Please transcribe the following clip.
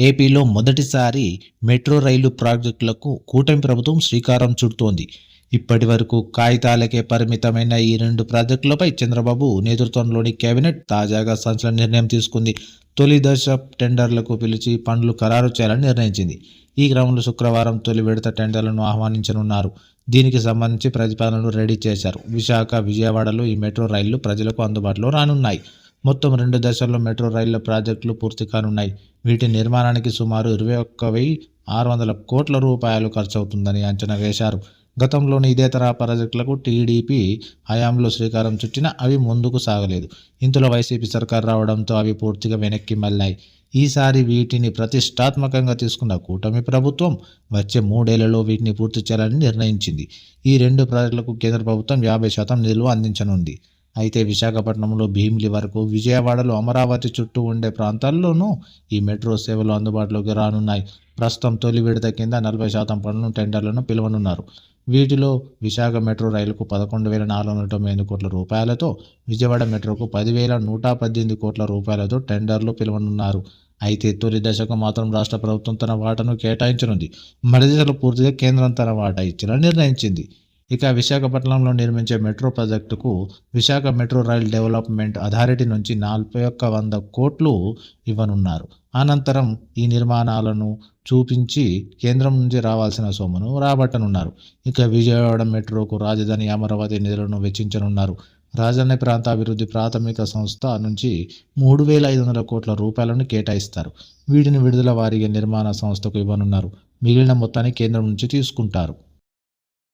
ఏపీలో మొదటిసారి మెట్రో రైలు ప్రాజెక్టులకు కూటమి ప్రభుత్వం శ్రీకారం చుడుతోంది. ఇప్పటి వరకు కాగితాలకే పరిమితమైన ఈ రెండు ప్రాజెక్టులపై చంద్రబాబు నేతృత్వంలోని కేబినెట్ తాజాగా సంచలన నిర్ణయం తీసుకుంది. తొలి దశ టెండర్లకు పిలిచి పనులు ఖరారు చేయాలని నిర్ణయించింది. ఈ క్రమంలో శుక్రవారం తొలి విడత టెండర్లను ఆహ్వానించనున్నారు. దీనికి సంబంధించి ప్రతిపాదనలు రెడీ చేశారు. విశాఖ విజయవాడలో ఈ మెట్రో రైళ్ళు ప్రజలకు అందుబాటులో రానున్నాయి. మొత్తం రెండు దశల్లో మెట్రో రైళ్ళ ప్రాజెక్టులు పూర్తి కానున్నాయి. వీటి నిర్మాణానికి సుమారు ఇరవై ఒక్క వెయ్యి ఆరు వందల కోట్ల రూపాయలు ఖర్చు అవుతుందని అంచనా వేశారు. గతంలోని ఇదే తరహా ప్రాజెక్టులకు టీడీపీ హయాంలో శ్రీకారం చుట్టినా అవి ముందుకు సాగలేదు. ఇంతలో వైసీపీ సర్కార్ రావడంతో అవి పూర్తిగా వెనక్కి మళ్ళాయి. ఈసారి వీటిని ప్రతిష్టాత్మకంగా తీసుకున్న కూటమి ప్రభుత్వం వచ్చే మూడేళ్ళలో వీటిని పూర్తి చేయాలని నిర్ణయించింది. ఈ రెండు ప్రాజెక్టులకు కేంద్ర ప్రభుత్వం యాభై శాతం నిధులు అందించనుంది. అయితే విశాఖపట్నంలో భీమిలి వరకు విజయవాడలో అమరావతి చుట్టూ ఉండే ప్రాంతాల్లోనూ ఈ మెట్రో సేవలు అందుబాటులోకి రానున్నాయి. ప్రస్తుతం తొలి విడత కింద నలభై శాతం పనులను టెండర్లను పిలువనున్నారు. వీటిలో విశాఖ మెట్రో రైలుకు పదకొండు వేల నాలుగు వందల తొంభై ఎనిమిది కోట్ల రూపాయలతో విజయవాడ మెట్రోకు పదివేల నూట పద్దెనిమిది కోట్ల రూపాయలతో టెండర్లు పిలువనున్నారు. అయితే తొలి దశకు మాత్రం రాష్ట్ర ప్రభుత్వం తన వాటాను కేటాయించనుంది. మరి దశలు పూర్తిగా కేంద్రం తన వాటా ఇచ్చేలా నిర్ణయించింది. ఇక విశాఖపట్నంలో నిర్మించే మెట్రో ప్రాజెక్టుకు Visakha metro rail development authority నుంచి నలభై ఒక్క వంద కోట్లు ఇవ్వనున్నారు. అనంతరం ఈ నిర్మాణాలను చూపించి కేంద్రం నుంచి రావాల్సిన సొమ్మును రాబట్టనున్నారు. ఇక విజయవాడ మెట్రోకు రాజధాని అమరావతి నిధులను వెచ్చించనున్నారు. రాజధాని ప్రాంత అభివృద్ధి ప్రాథమిక సంస్థ నుంచి మూడు వేల ఐదు వందల కోట్ల రూపాయలను కేటాయిస్తారు. వీటిని విడుదల వారీగా నిర్మాణ సంస్థకు ఇవ్వనున్నారు. మిగిలిన మొత్తాన్ని కేంద్రం నుంచి తీసుకుంటారు.